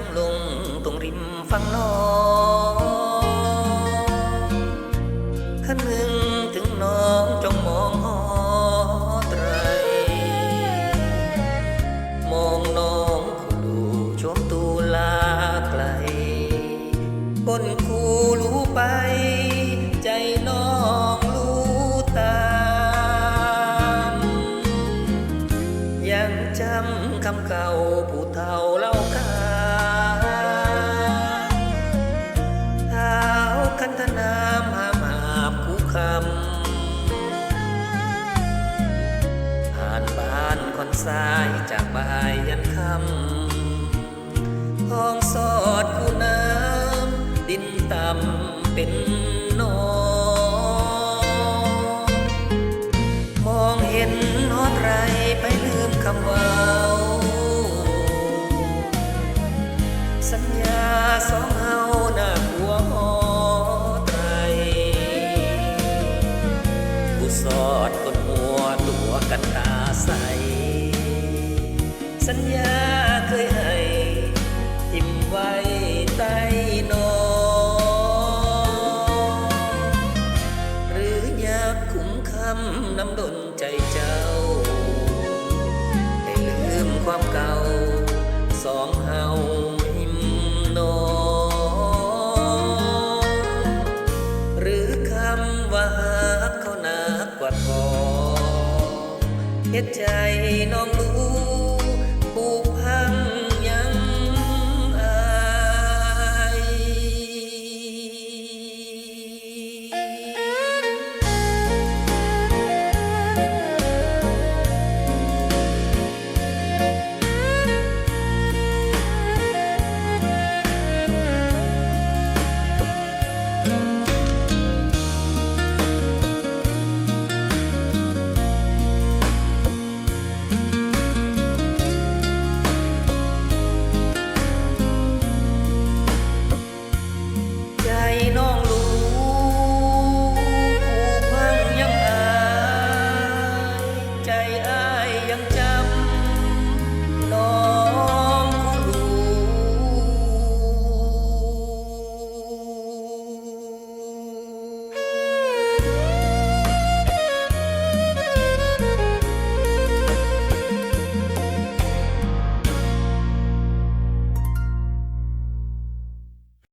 างคำลงตรงริมฝั่งน้องขันหนึ่งถึงน้องจงมองหอไตร มองน้องคู่ดูชมตูลาไกล บนคูรู้ไป ใจน้องรู้ตามยังจำคำเก่าผู้เฒ่าเล่าขาน สายจากบ่ายยันค่ำห้องสอดคูน้ำดินต่ำเป็นนองมองเห็นฮอดไรไปลืมคำว่าสัญญาสองเฮาหน้าหัวหอไตรผู้สอดกดหัวตัวกันตาใส น้ำดนใจเจ้า ให้ลืมความเก่า สองเฮาหิมนอหรือคำว่าฮักเขานักกว่าทองเฮ็ดใจน้องรู้